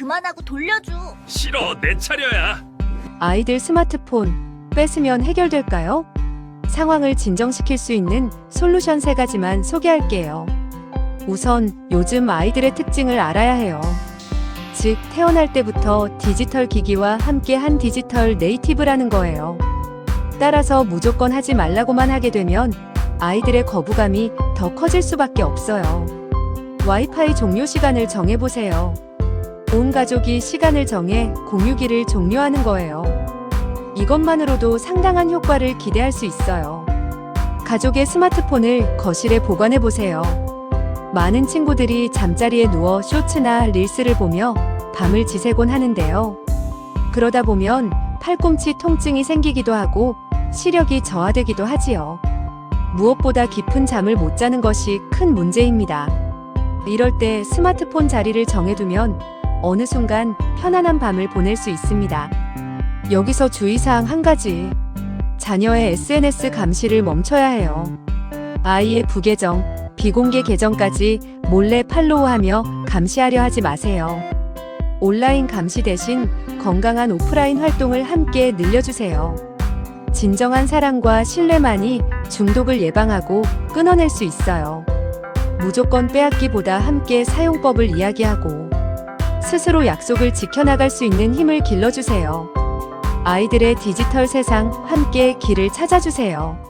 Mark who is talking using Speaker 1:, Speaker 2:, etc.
Speaker 1: 그만하고 돌려줘.
Speaker 2: 싫어, 내 차례야.
Speaker 3: 아이들 스마트폰 뺏으면 해결될까요? 상황을 진정시킬 수 있는 솔루션 세 가지만 소개할게요. 우선 요즘 아이들의 특징을 알아야 해요. 즉, 태어날 때부터 디지털 기기와 함께 한 디지털 네이티브라는 거예요. 따라서 무조건 하지 말라고만 하게 되면 아이들의 거부감이 더 커질 수밖에 없어요. 와이파이 종료 시간을 정해보세요. 온 가족이 시간을 정해 공유기를 종료하는 거예요. 이것만으로도 상당한 효과를 기대할 수 있어요. 가족의 스마트폰을 거실에 보관해 보세요. 많은 친구들이 잠자리에 누워 쇼츠나 릴스를 보며 밤을 지새곤 하는데요. 그러다 보면 팔꿈치 통증이 생기기도 하고 시력이 저하되기도 하지요. 무엇보다 깊은 잠을 못 자는 것이 큰 문제입니다. 이럴 때 스마트폰 자리를 정해두면 어느 순간 편안한 밤을 보낼 수 있습니다. 여기서 주의사항 한 가지. 자녀의 SNS 감시를 멈춰야 해요. 아이의 부계정, 비공개 계정까지 몰래 팔로우하며 감시하려 하지 마세요. 온라인 감시 대신 건강한 오프라인 활동을 함께 늘려주세요. 진정한 사랑과 신뢰만이 중독을 예방하고 끊어낼 수 있어요. 무조건 빼앗기보다 함께 사용법을 이야기하고 스스로 약속을 지켜나갈 수 있는 힘을 길러주세요. 아이들의 디지털 세상 함께 길을 찾아주세요.